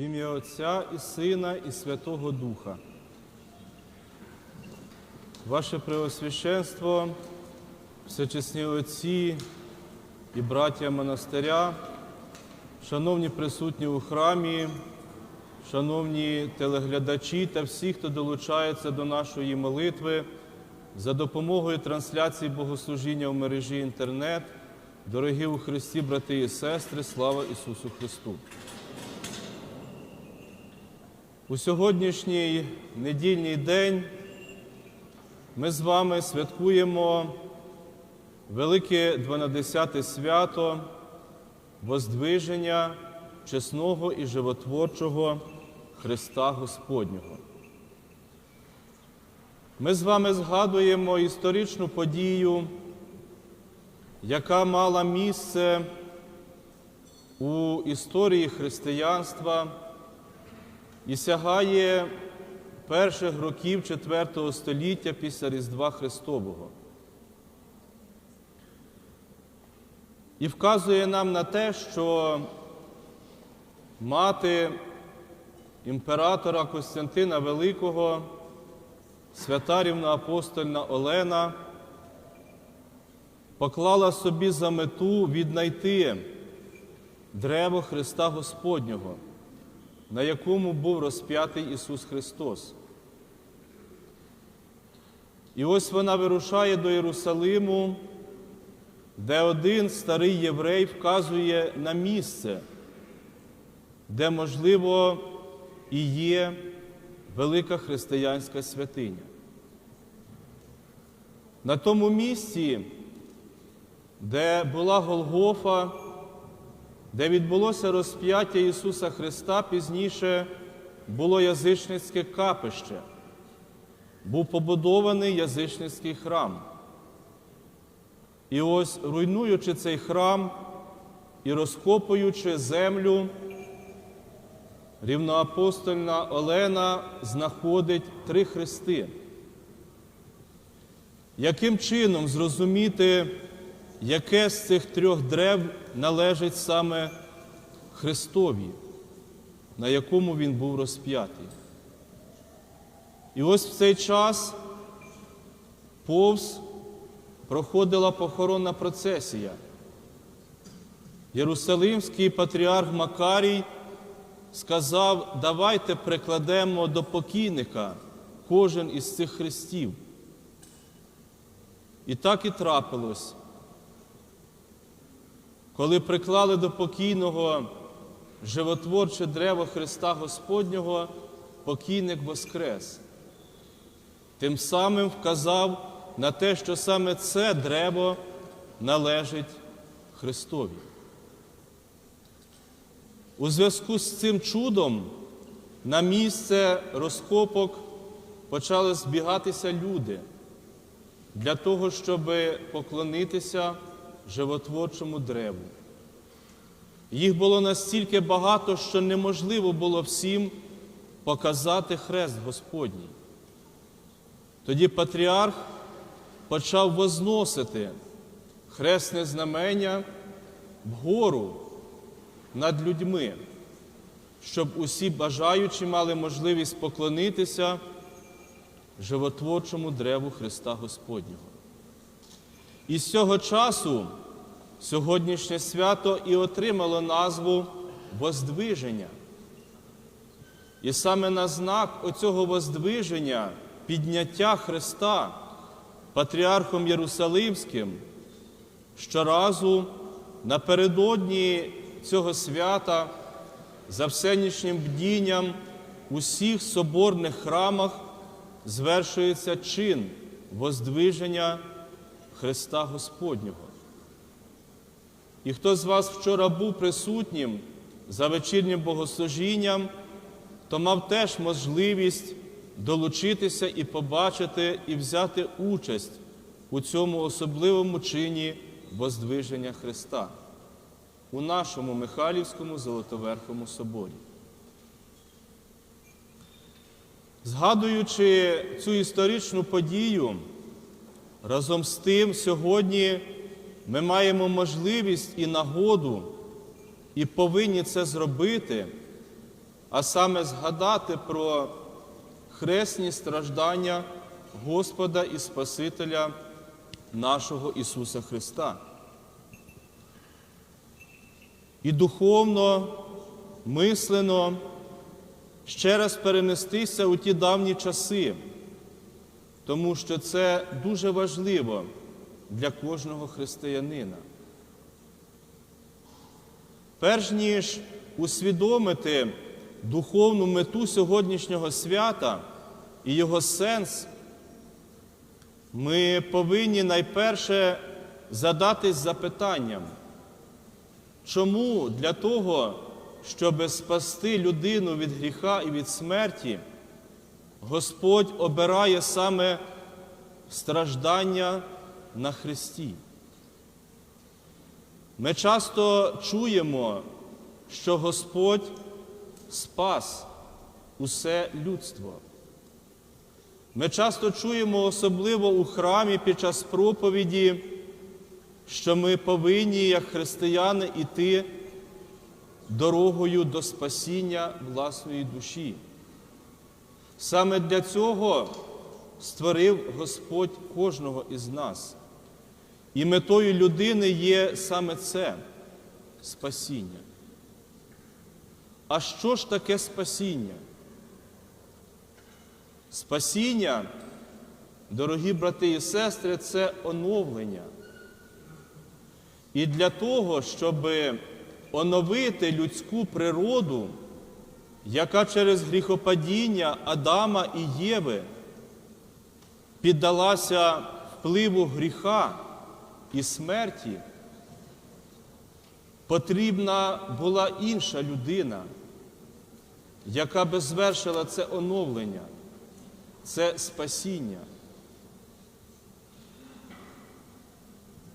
В ім'я Отця і Сина, і Святого Духа. Ваше Преосвященство, всечесні отці і браття монастиря, шановні присутні у храмі, шановні телеглядачі та всі, хто долучається до нашої молитви за допомогою трансляції богослужіння в мережі інтернет, дорогі у Христі, брати і сестри, слава Ісусу Христу! У сьогоднішній недільний день ми з вами святкуємо велике 12 свято Воздвиження чесного і животворчого Христа Господнього. Ми з вами згадуємо історичну подію, яка мала місце у історії християнства і сягає перших років IV століття після Різдва Христового. І вказує нам на те, що мати імператора Костянтина Великого, свята рівноапостольна Олена, поклала собі за мету віднайти древо Христа Господнього на якому був розп'ятий Ісус Христос. І ось вона вирушає до Єрусалиму, де один старий єврей вказує на місце, де, можливо, і є велика християнська святиня. На тому місці, де була Голгофа, де відбулося розп'яття Ісуса Христа, пізніше було язичницьке капище, був побудований язичницький храм. І ось, руйнуючи цей храм і розкопуючи землю, рівноапостольна Олена знаходить три хрести. Яким чином зрозуміти, яке з цих трьох древ належить саме Христові, на якому Він був розп'ятий. І ось в цей час повз проходила похоронна процесія. Єрусалимський патріарх Макарій сказав, давайте прикладемо до покійника кожен із цих хрестів. І так і трапилось. Коли приклали до покійного животворче древо Христа Господнього, покійник воскрес. Тим самим вказав на те, що саме це древо належить Христові. У зв'язку з цим чудом на місце розкопок почали збігатися люди для того, щоб поклонитися животворчому древу. Їх було настільки багато, що неможливо було всім показати хрест Господній. Тоді патріарх почав возносити хресне знамення вгору над людьми, щоб усі бажаючі мали можливість поклонитися животворчому древу Христа Господнього. І з цього часу сьогоднішнє свято і отримало назву Воздвиження. І саме на знак оцього воздвиження, підняття Христа Патріархом Єрусалимським, щоразу напередодні цього свята за всенішнім бдінням у всіх соборних храмах звершується чин воздвиження Христа Господнього. І хто з вас вчора був присутнім за вечірнім богослужінням, то мав теж можливість долучитися і побачити, і взяти участь у цьому особливому чині воздвиження Христа у нашому Михайлівському Золотоверхому соборі. Згадуючи цю історичну подію, разом з тим сьогодні ми маємо можливість і нагоду, і повинні це зробити, а саме згадати про хресні страждання Господа і Спасителя нашого Ісуса Христа. І духовно, мислено ще раз перенестися у ті давні часи, тому що це дуже важливо для кожного християнина. Перш ніж усвідомити духовну мету сьогоднішнього свята і його сенс, ми повинні найперше задатись запитанням, чому для того, щоб спасти людину від гріха і від смерті, Господь обирає саме страждання на Христі. Ми часто чуємо, що Господь спас усе людство. Ми часто чуємо, особливо у храмі під час проповіді, що ми повинні, як християни, йти дорогою до спасіння власної душі. Саме для цього створив Господь кожного із нас. І метою людини є саме це спасіння. А що ж таке спасіння? Спасіння, дорогі брати і сестри, це оновлення. І для того, щоб оновити людську природу, яка через гріхопадіння Адама і Єви піддалася впливу гріха і смерті, потрібна була інша людина, яка би звершила це оновлення, це спасіння.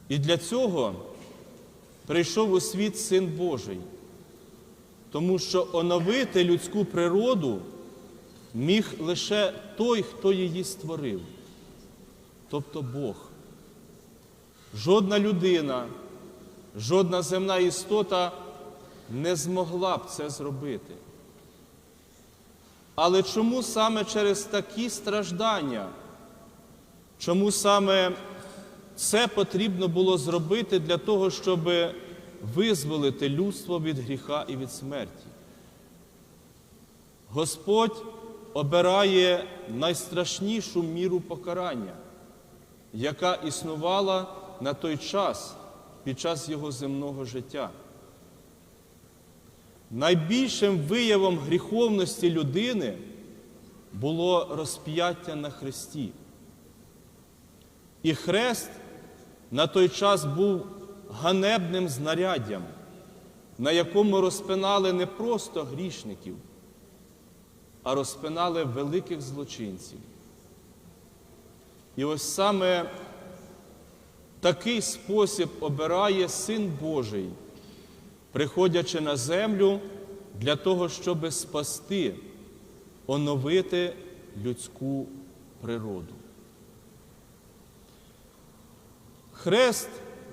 І для цього прийшов у світ Син Божий, тому що оновити людську природу міг лише той, хто її створив, тобто Бог. Жодна людина, жодна земна істота не змогла б це зробити. Але чому саме через такі страждання? Чому саме це потрібно було зробити для того, щоб визволити людство від гріха і від смерті? Господь обирає найстрашнішу міру покарання, яка існувала на той час під час його земного життя. Найбільшим виявом гріховності людини було розп'яття на хресті. І хрест на той час був ганебним знаряддям, на якому розпинали не просто грішників, а розпинали великих злочинців. І ось саме такий спосіб обирає Син Божий, приходячи на землю для того, щоб спасти, оновити людську природу. Хрест,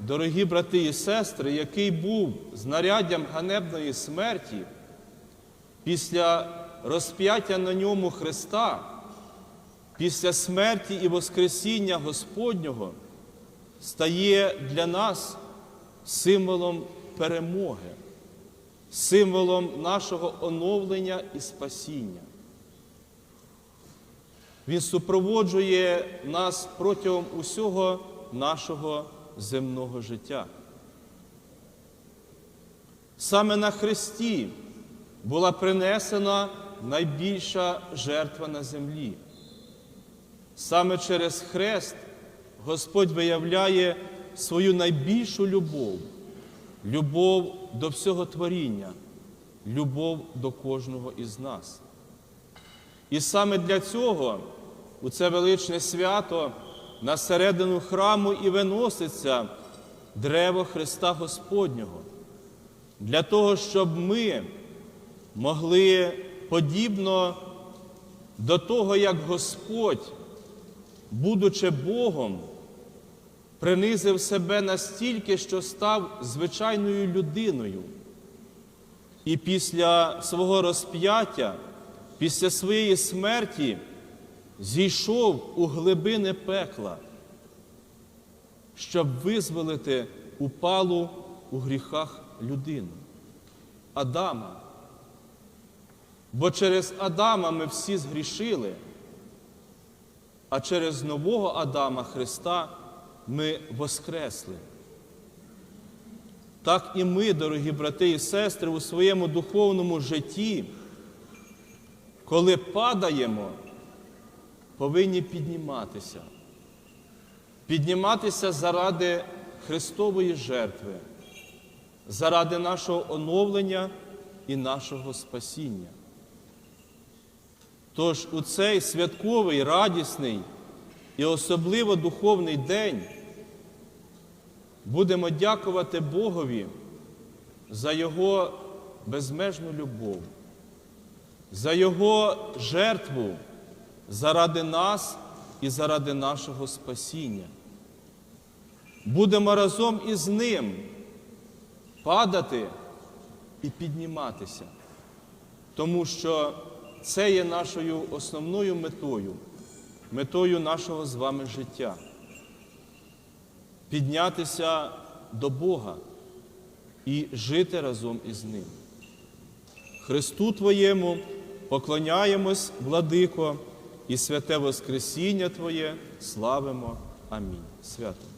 дорогі брати і сестри, який був знаряддям ганебної смерті, після розп'яття на ньому Христа, після смерті і Воскресіння Господнього, стає для нас символом перемоги, символом нашого оновлення і спасіння. Він супроводжує нас протягом усього нашого земного життя. Саме на Христі була принесена найбільша жертва на землі. Саме через хрест Господь виявляє свою найбільшу любов, любов до всього творіння, любов до кожного із нас. І саме для цього у це величне свято на середину храму і виноситься древо Христа Господнього, для того, щоб ми могли подібно до того, як Господь, будучи Богом, принизив себе настільки, що став звичайною людиною, і після свого розп'яття, після своєї смерті зійшов у глибини пекла, щоб визволити упалу у гріхах людину, Адама. Бо через Адама ми всі згрішили, а через нового Адама Христа ми воскресли. Так і ми, дорогі брати і сестри, у своєму духовному житті, коли падаємо, повинні підніматися. Підніматися заради Христової жертви, заради нашого оновлення і нашого спасіння. Тож у цей святковий, радісний і особливо духовний день будемо дякувати Богові за Його безмежну любов, за Його жертву заради нас і заради нашого спасіння. Будемо разом із Ним падати і підніматися, тому що це є нашою основною метою, метою нашого з вами життя. Піднятися до Бога і жити разом із Ним. Христу Твоєму поклоняємось, владико, і святе Воскресіння Твоє славимо. Амінь. Свято.